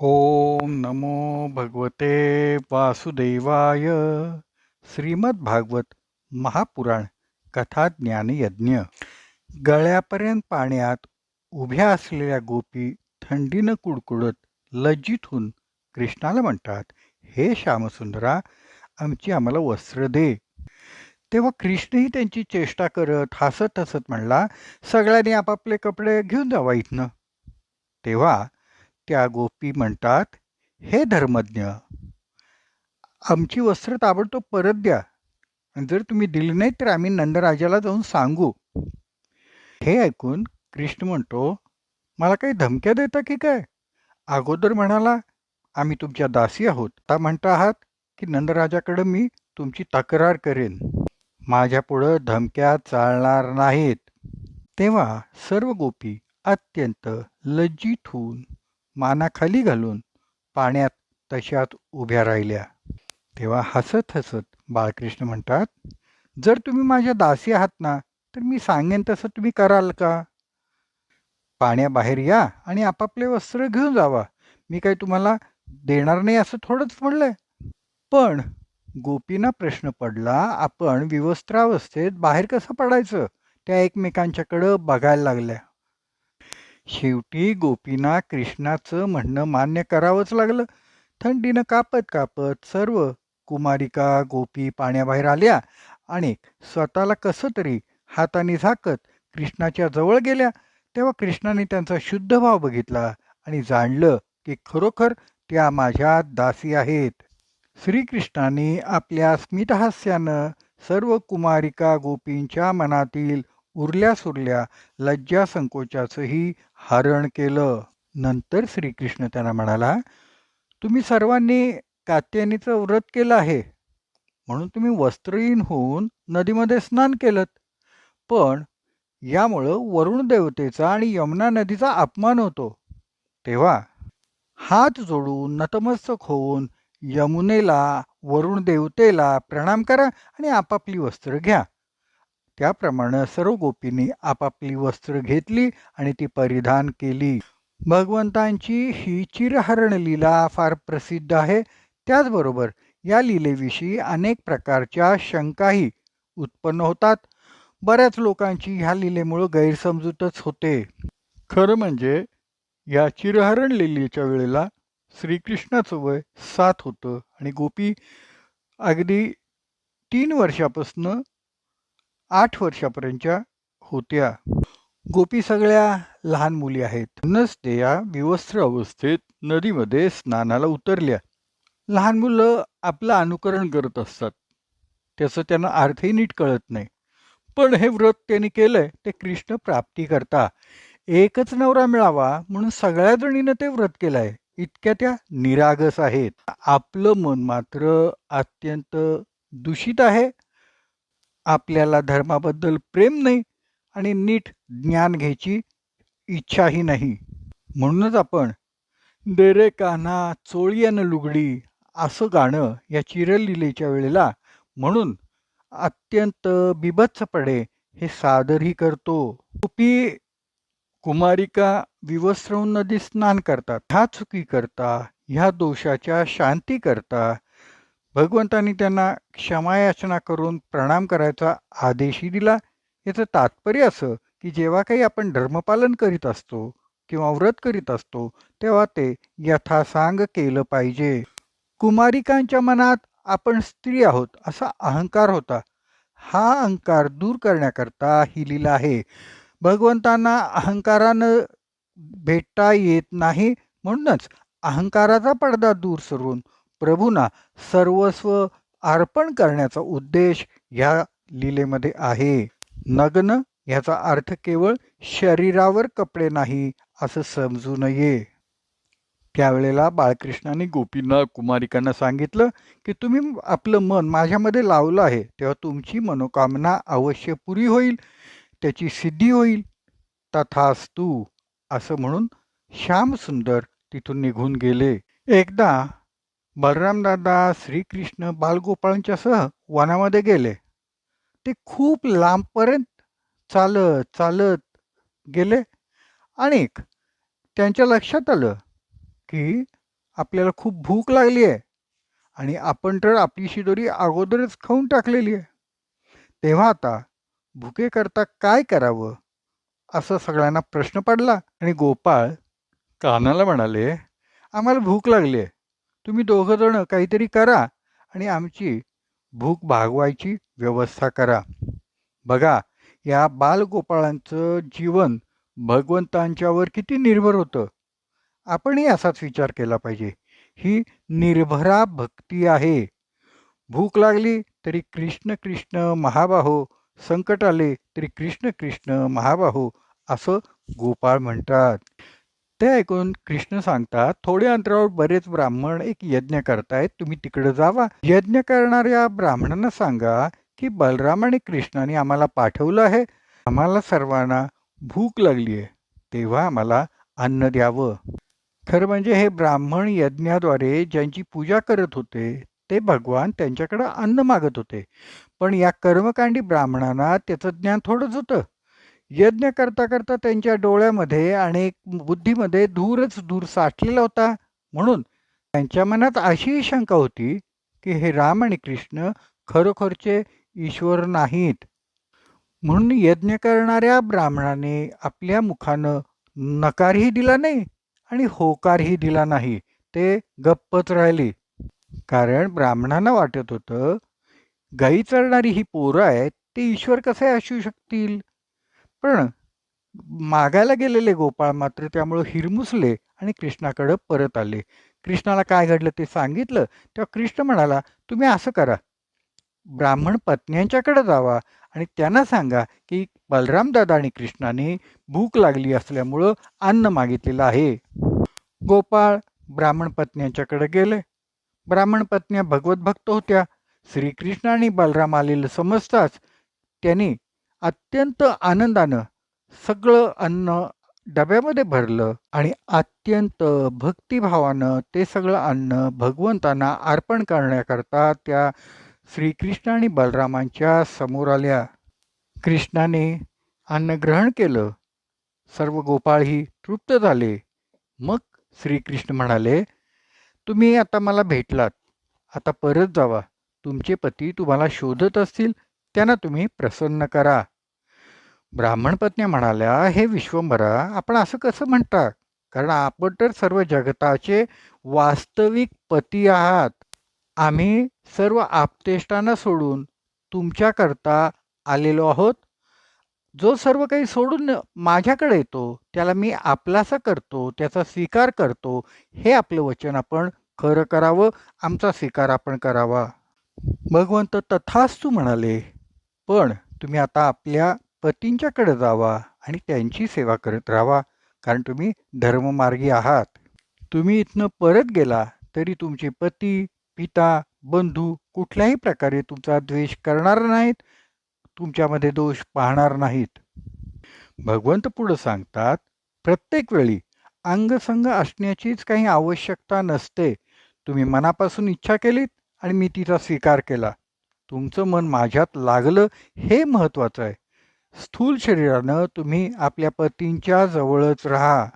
ओम नमो भगवते वासुदेवाय। श्रीमद्भागवत महापुराण कथा ज्ञानयज्ञ गळ्यापर्यंत पाण्यात उभ्या असलेल्या गोपी थंडीनं कुडकुडत लज्जित होऊन कृष्णाला म्हणतात हे श्यामसुंदरा आमची आम्हाला वस्त्र दे. तेव्हा कृष्णही त्यांची चेष्टा करत हसत हसत म्हणला सगळ्यांनी आपापले कपडे घेऊन जावा इथनं. तेव्हा त्या गोपी म्हणतात हे धर्मज्ञ आमची वस्त्र ताबडतोब परत द्या. आणि जर तुम्ही दिली नाही तर आम्ही नंदराजाला जाऊन सांगू. हे ऐकून कृष्ण म्हणतो मला काही धमक्या देता की काय? अगोदर म्हणाला आम्ही तुमच्या दासी आहोत आता म्हणता आहात की नंदराजाकडे मी तुमची तक्रार करेन. माझ्या पुढं धमक्या चालणार नाहीत. तेव्हा सर्व गोपी अत्यंत लज्जित होऊन मानाखाली घालून पाण्यात तशात उभ्या राहिल्या. तेव्हा हसत हसत बाळकृष्ण म्हणतात जर तुम्ही माझ्या दासी आहात ना तर मी सांगेन तसं तुम्ही कराल का? पाण्याबाहेर या आणि आपापले वस्त्र घेऊन जावा. मी काही तुम्हाला देणार नाही असं थोडंच म्हणलंय. पण गोपींना प्रश्न पडला आपण विवस्त्रावस्थेत बाहेर कसं पडायचं? त्या एकमेकांच्याकडं बघायला लागल्या. शेवटी गोपींना कृष्णाचं म्हणणं मान्य करावंच लागलं. थंडीनं कापत कापत सर्व कुमारिका गोपी पाण्याबाहेर आल्या आणि स्वतःला कसं तरी हाताने झाकत कृष्णाच्या जवळ गेल्या. तेव्हा कृष्णाने त्यांचा शुद्ध भाव बघितला आणि जाणलं की खरोखर त्या माझ्या दासी आहेत. श्रीकृष्णाने आपल्या स्मितहास्यानं सर्व कुमारिका गोपींच्या मनातील उरल्या सुरल्या लज्जा संकोचाचंही हरण केलं. नंतर श्रीकृष्ण त्यांना म्हणाला तुम्ही सर्वांनी कात्यायनीचं व्रत केलं आहे. म्हणून तुम्ही वस्त्रहीन होऊन नदीमध्ये स्नान केलं पण यामुळं वरुण देवतेचा आणि यमुना नदीचा अपमान होतो. तेव्हा हात जोडून नतमस्तक होऊन यमुनेला वरुण देवतेला प्रणाम करा आणि आपापली वस्त्र घ्या. त्याप्रमाणे सर्व गोपींनी आपापली वस्त्र घेतली आणि ती परिधान केली. भगवंतांची ही चिरहरण लीला फार प्रसिद्ध आहे. त्याचबरोबर या लीलेविषयी अनेक प्रकारच्या शंकाही उत्पन्न होतात. बऱ्याच लोकांची ह्या लीलेमुळं गैरसमजूतच होते. खरं म्हणजे या चिरहरण लीलेच्या वेळेला श्रीकृष्णाचं वय सात होतं आणि गोपी अगदी तीन वर्षापासनं आठ वर्षापर्यंतच्या होत्या. गोपी सगळ्या लहान मुली आहेत. म्हणूनच ते या विवस्त्र अवस्थेत नदीमध्ये स्नानाला उतरल्या. लहान मुलं आपलं अनुकरण करत असतात. त्याचं त्यांना अर्थही नीट कळत नाही. पण हे व्रत त्यांनी केलंय ते कृष्ण प्राप्ती करता. एकच नवरा मिळावा म्हणून सगळ्या जणीनं ते व्रत केलंय. इतक्या त्या निरागस आहेत. आपलं मन मात्र अत्यंत दूषित आहे. आपल्याला धर्माबद्दल प्रेम नाही आणि नीट ज्ञान घ्यायची इच्छाही नाही. म्हणूनच आपण देरे कान्हा चोळीयन लुगडी असं गाणं या चिरलिलेच्या वेळेला म्हणून अत्यंत बिभत्सपणे हे सादरही करतो. गोपी कुमारिका विवस्त्रवून नदी स्नान करतात. ह्या चुकी करता ह्या दोषाच्या शांती करता भगवंतांनी त्यांना क्षमायाचना करून प्रणाम करायचा आदेशही दिला. याचं तात्पर्य असं की जेव्हा काही आपण धर्मपालन करीत असतो किंवा व्रत करीत असतो तेव्हा ते यथासांग केलं पाहिजे. कुमारिकांच्या मनात आपण स्त्री आहोत असा अहंकार होता. हा अहंकार दूर करण्याकरता ही लीला आहे. भगवंतांना अहंकारानं भेटता येत नाही म्हणूनच अहंकाराचा पडदा दूर सरून प्रभूंना सर्वस्व अर्पण करण्याचा उद्देश ह्या लीलेमध्ये आहे. नग्न ह्याचा अर्थ केवळ शरीरावर कपडे नाही असं समजू नये. त्यावेळेला बाळकृष्णाने गोपींना कुमारिकांना सांगितलं की तुम्ही आपलं मन माझ्यामध्ये लावलं आहे तेव्हा तुमची मनोकामना अवश्य पुरी होईल त्याची सिद्धी होईल. तथास्तू असं म्हणून श्याम सुंदर तिथून निघून गेले. एकदा बलरामदादा श्रीकृष्ण बालगोपाळांच्या सह वनामध्ये गेले. ते खूप लांबपर्यंत चालत चालत गेले आणि त्यांच्या लक्षात आलं की आपल्याला खूप भूक लागली आहे आणि आपण तर आपली शिदोरी अगोदरच खाऊन टाकलेली आहे. तेव्हा आता भुकेकरता काय करावं असं सगळ्यांना प्रश्न पडला आणि गोपाळ कानाला म्हणाले आम्हाला भूक लागली आहे. तुम्ही दोघं जण काहीतरी करा आणि आमची भूक भागवायची व्यवस्था करा. बघा या बालगोपाळांचं जीवन भगवंतांच्यावर किती निर्भर होतं. आपणही असाच विचार केला पाहिजे. ही निर्भरा भक्ती आहे. भूक लागली तरी कृष्ण कृष्ण महाबाहो संकट आले तरी कृष्ण कृष्ण महाबाहो असं गोपाळ म्हणतात. ते ऐकून कृष्ण सांगतात थोड्या अंतरावर बरेच ब्राह्मण एक यज्ञ करतायत तुम्ही तिकडे जावा. यज्ञ करणाऱ्या ब्राह्मणांना सांगा की बलराम आणि कृष्णाने आम्हाला पाठवलं आहे. आम्हाला सर्वांना भूक लागली आहे. तेव्हा आम्हाला अन्न द्यावं. खरं म्हणजे हे ब्राह्मण यज्ञाद्वारे ज्यांची पूजा करत होते ते भगवान त्यांच्याकडे अन्न मागत होते. पण या कर्मकांडी ब्राह्मणांना त्याचं ज्ञान थोडंच होतं. यज्ञ करता करता त्यांच्या डोळ्यामध्ये आणि बुद्धीमध्ये धूरच धूर साठलेला होता. म्हणून त्यांच्या मनात अशी शंका होती की हे राम आणि कृष्ण खरोखरचे ईश्वर नाहीत. म्हणून यज्ञ करणाऱ्या ब्राह्मणाने आपल्या मुखानं नकारही दिला नाही आणि होकारही दिला नाही. ते गप्पच राहिले. कारण ब्राह्मणांना वाटत होतं गाई चरणारी ही पोरं आहेत ते ईश्वर कसे असू शकतील? पण मागायला गेलेले गोपाळ मात्र त्यामुळं हिरमुसले आणि कृष्णाकडं परत आले. कृष्णाला काय घडलं ते सांगितलं तेव्हा कृष्ण म्हणाला तुम्ही असं करा. ब्राह्मण पत्न्यांच्याकडे जावा आणि त्यांना सांगा की बलरामदादा आणि कृष्णाने भूक लागली असल्यामुळं अन्न मागितलेलं आहे. गोपाळ ब्राह्मण पत्न्यांच्याकडे गेले. ब्राह्मण पत्न्या भगवत भक्त होत्या. श्रीकृष्ण आणि बलराम आलेलं समजताच त्यांनी अत्यंत आनंदानं सगळं अन्न डब्यामध्ये भरलं आणि अत्यंत भक्तिभावानं ते सगळं अन्न भगवंतांना अर्पण करण्याकरता त्या श्रीकृष्ण आणि बलरामांच्या समोर आल्या. कृष्णाने अन्न ग्रहण केलं. सर्व गोपाळही तृप्त झाले. मग श्रीकृष्ण म्हणाले तुम्ही आता मला भेटलात. आता परत जावा. तुमचे पती तुम्हाला शोधत असतील त्यांना तुम्ही प्रसन्न करा. ब्राह्मण पत्नी म्हणाल्या हे विश्वंभरा आपण असं कसं म्हणता कारण आपण तर सर्व जगताचे वास्तविक पती आहात. आम्ही सर्व आपतेष्टांना सोडून तुमच्याकरता आलेलो आहोत. जो सर्व काही सोडून माझ्याकडे येतो त्याला मी आपलासा करतो त्याचा स्वीकार करतो. हे आपलं वचन आपण खरं करावं आमचा स्वीकार आपण करावा. भगवंत तथास्तू म्हणाले पण तुम्ही आता आपल्या पतींच्याकडे जावा आणि त्यांची सेवा करत राहावा कारण तुम्ही धर्ममार्गी आहात. तुम्ही इथनं परत गेला तरी तुमचे पती पिता बंधू कुठल्याही प्रकारे तुमचा द्वेष करणार नाहीत तुमच्यामध्ये दोष पाहणार नाहीत. भगवंत पुढं सांगतात प्रत्येक वेळी अंगसंग असण्याचीच काही आवश्यकता नसते. तुम्ही मनापासून इच्छा केलीत आणि मी तिचा स्वीकार केला. तुमचं मन माझ्यात लागलं हे महत्वाचं आहे. स्थूल शरीरानं तुम्ही आपल्या पतींच्या जवळच राहा.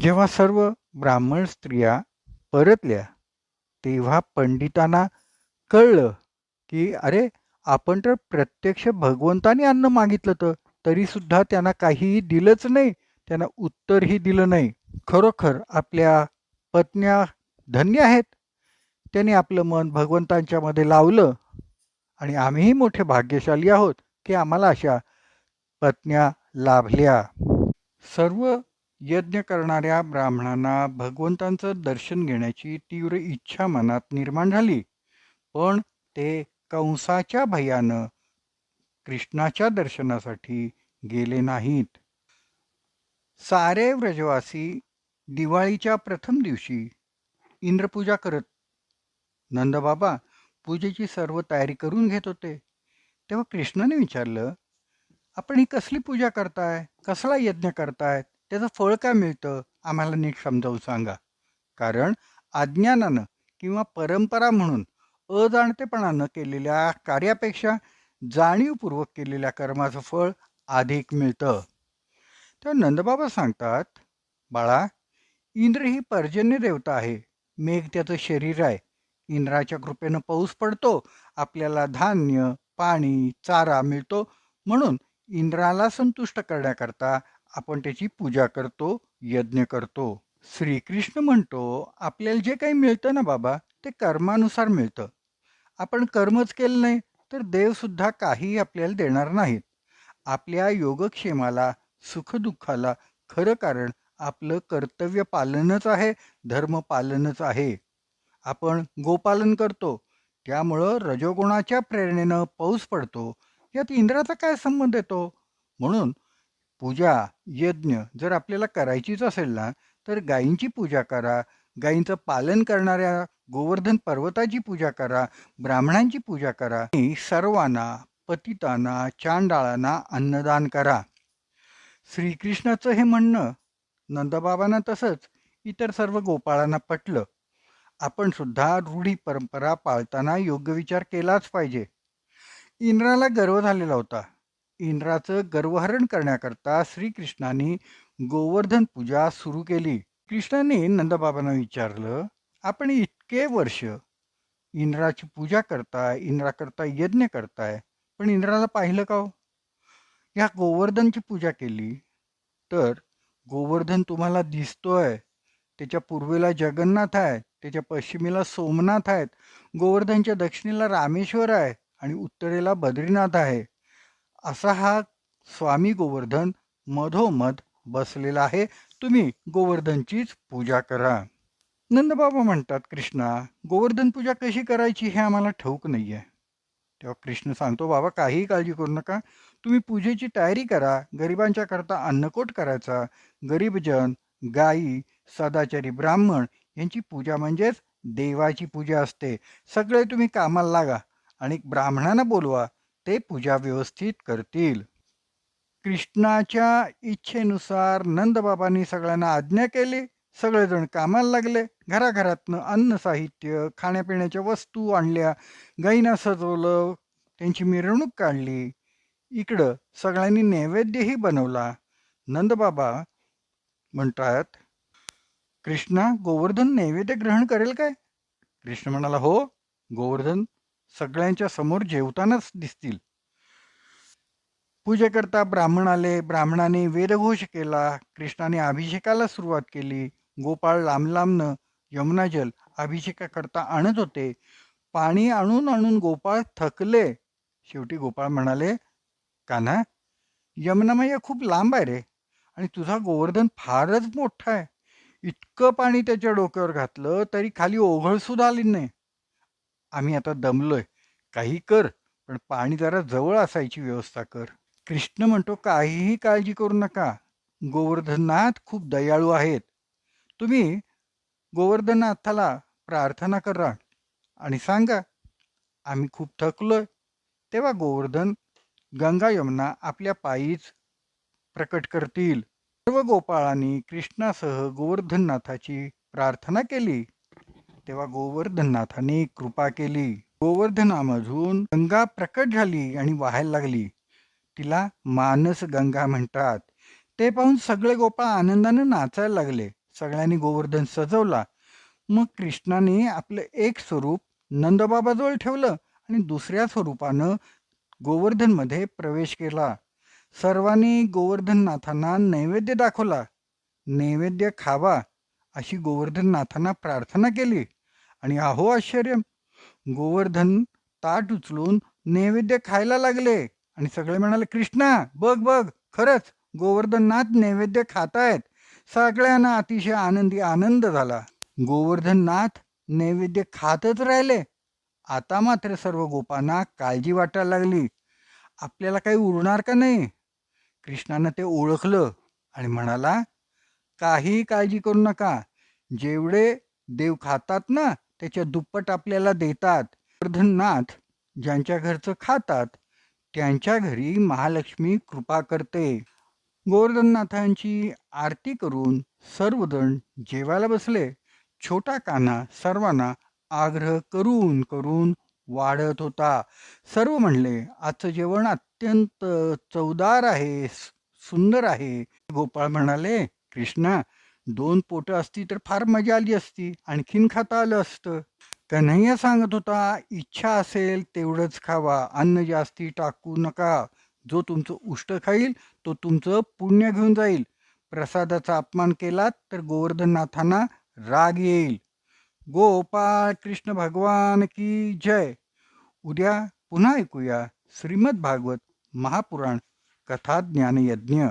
जेव्हा सर्व ब्राह्मण स्त्रिया परतल्या तेव्हा पंडितांना कळलं की अरे आपण तर प्रत्यक्ष भगवंतानी अन्न मागितलं तर तरीसुद्धा त्यांना काहीही दिलंच नाही. त्यांना उत्तरही दिलं नाही. खरोखर आपल्या पत्न्या धन्य आहेत. त्यांनी आपलं मन भगवंतांच्या मध्ये लावलं. आणि आम्हीही मोठे भाग्यशाली आहोत की आम्हाला अशा पत्न्या लाभल्या. सर्व यज्ञ करणाऱ्या ब्राह्मणांना भगवंतांचं दर्शन घेण्याची तीव्र इच्छा मनात निर्माण झाली. पण ते कंसाच्या भयानं कृष्णाच्या दर्शनासाठी गेले नाहीत. सारे व्रजवासी दिवाळीच्या प्रथम दिवशी इंद्रपूजा करत नंदबाबा पूजेची सर्व तयारी करून घेत होते. तेव्हा कृष्णाने विचारलं आपण ही कसली पूजा करताय? कसला यज्ञ करताय? त्याचं फळ काय मिळतं? आम्हाला नीट समजावून सांगा. कारण अज्ञानानं किंवा परंपरा म्हणून अजाणतेपणानं केलेल्या कार्यापेक्षा जाणीवपूर्वक केलेल्या कर्माचं फळ अधिक मिळतं. तर नंदबाबा सांगतात बाळा इंद्र ही पर्जन्य देवता आहे. मेघ त्याचं शरीर आहे. इंद्राच्या कृपेनं पाऊस पडतो आपल्याला धान्य पाणी चारा मिळतो. म्हणून इंद्राला संतुष्ट करण्याकरता आपण त्याची पूजा करतो यज्ञ करतो. श्रीकृष्ण म्हणतो आपल्याला जे काही मिळतं ना बाबा ते कर्मानुसार मिळतं. आपण कर्मच केलं नाही तर देवसुद्धा काही आपल्याला देणार नाहीत. आपल्या योगक्षेमाला सुखदुःखाला खरं कारण आपलं कर्तव्य पालनच आहे धर्म पालनच आहे. आपण गोपालन करतो. त्यामुळं रजोगुणाच्या प्रेरणेनं पाऊस पडतो. यात इंद्राचा काय संबंध येतो? म्हणून पूजा यज्ञ जर आपल्याला करायचीच असेल ना तर गायींची पूजा करा. गायींचं पालन करणाऱ्या गोवर्धन पर्वताची पूजा करा. ब्राह्मणांची पूजा करा. आणि सर्वांना पतितांना चांडाळांना अन्नदान करा. श्रीकृष्णाचं हे म्हणणं नंदबाबांना तसंच इतर सर्व गोपाळांना पटलं. आपण सुद्धा रूढी परंपरा पाळताना योग्य विचार केलाच पाहिजे. इंद्राला गर्व झालेला होता. इंद्राचं गर्वहरण करण्याकरता श्रीकृष्णाने गोवर्धन पूजा सुरू केली. कृष्णाने नंदबाबांना विचारलं आपण इतके वर्ष इंद्राची पूजा करताय इंद्राकरता यज्ञ करताय पण इंद्राला पाहिलं का हो? या गोवर्धनची पूजा केली. तर गोवर्धन तुम्हाला दिसतोय. त्याच्या पूर्वेला जगन्नाथ आहे. त्याच्या पश्चिमेला सोमनाथ आहेत. गोवर्धनच्या दक्षिणेला रामेश्वर आहे आणि उत्तरेला बद्रीनाथ आहे. असा हा स्वामी गोवर्धन मधोमध बसलेला आहे. तुम्ही गोवर्धनचीच पूजा करा. नंदबाबा म्हणतात कृष्णा गोवर्धन पूजा कशी करायची हे आम्हाला ठाऊक नाही आहे तेव्हा कृष्ण सांगतो बाबा काहीही काळजी करू नका. तुम्ही पूजेची तयारी करा. गरिबांच्या करता अन्नकोट करायचा. गरीबजन गायी सदाचारी ब्राह्मण यांची पूजा म्हणजेच देवाची पूजा असते. सगळे तुम्ही कामाला लागा आणि ब्राह्मणांना बोलवा ते पूजा व्यवस्थित करतील. कृष्णाच्या इच्छेनुसार नंदबाबांनी सगळ्यांना आज्ञा केली. सगळेजण कामाला लागले. घराघरातनं अन्न साहित्य खाण्यापिण्याच्या वस्तू आणल्या. गाईना सजवलं. त्यांची मिरवणूक काढली. इकडं सगळ्यांनी नैवेद्यही बनवला. नंदबाबा म्हणतात कृष्णा गोवर्धन नैवेद्य ग्रहण करेल काय? कृष्ण म्हणाला हो गोवर्धन सगळ्यांच्या समोर जेवतानाच दिसतील. पूजेकरता ब्राह्मण आले ब्राह्मणाने वेदघोष केला कृष्णाने अभिषेकाला सुरुवात केली. गोपाळ लांब लांबनं यमुनाजल अभिषेकाकरता आणत होते. पाणी आणून आणून गोपाळ थकले. शेवटी गोपाळ म्हणाले कान्हा यमुनामय्या खूप लांब आहे रे आणि तुझा गोवर्धन फारच मोठा आहे. इतकं पाणी त्याच्या डोक्यावर घातलं तरी खाली ओघळ सुद्धा आली नाही. आम्ही आता दमलोय. काही कर पण पाणी जरा जवळ असायची व्यवस्था कर. कृष्ण म्हणतो काहीही काळजी करू नका. गोवर्धननाथ खूप दयाळू आहेत. तुम्ही गोवर्धननाथाला प्रार्थना करा आणि सांगा आम्ही खूप थकलोय. तेव्हा गोवर्धन गंगा यमुना आपल्या पायीच प्रकट करतील. सर्व गोपाळांनी कृष्णासह गोवर्धननाथाची प्रार्थना केली. तेव्हा गोवर्धननाथाने कृपा केली. गोवर्धनामधून गंगा प्रकट झाली आणि वाहायला लागली. तिला मानस गंगा म्हणतात. ते पाहून सगळे गोपाळ आनंदाने नाचायला लागले. सगळ्यांनी गोवर्धन सजवला. मग कृष्णाने आपलं एक स्वरूप नंदबाबाजवळ ठेवलं आणि दुसऱ्या स्वरूपानं गोवर्धनमध्ये प्रवेश केला. सर्वांनी गोवर्धननाथांना नैवेद्य दाखवला. नैवेद्य खावा अशी गोवर्धननाथांना प्रार्थना केली. आणि अहो आश्चर्य गोवर्धन ताट उचलून नैवेद्य खायला लागले. आणि सगळे म्हणाले कृष्णा बघ बघ खरंच गोवर्धननाथ नैवेद्य खातायत. सगळ्यांना अतिशय आनंदी आनंद झाला. गोवर्धननाथ नैवेद्य खातच राहिले. आता मात्र सर्व गोपांना काळजी वाटायला लागली. आपल्याला काही उरणार का नाही? कृष्णानं ते ओळखलं आणि म्हणाला काही काळजी करू नका. जेवढे देव खातात ना त्याच्या दुप्पट आपल्याला देतात. वर्धननाथ ज्यांच्या घरचं खातात त्यांच्या घरी महालक्ष्मी कृपा करते. गोवर्धननाथांची आरती करून सर्वजण जेवायला बसले. छोटा कान्हा सर्वांना आग्रह करून करून वाढत होता. सर्व म्हणले आजचं जेवण अत्यंत चवदार आहे सुंदर आहे. गोपाळ म्हणाले कृष्णा दोन पोटं असती तर फार मजा आली असती आणखीन खाता आलं असतं. कन्हैया सांगत होता इच्छा असेल तेवढंच खावा अन्न जास्ती टाकू नका. जो तुमचं उष्ट खाईल तो तुमचं पुण्य घेऊन जाईल. प्रसादाचा अपमान केलात तर गोवर्धननाथांना राग येईल. गोपाळ कृष्ण भगवान की जय. उद्या पुन्हा ऐकूया श्रीमद भागवत महापुराण कथा ज्ञानयज्ञ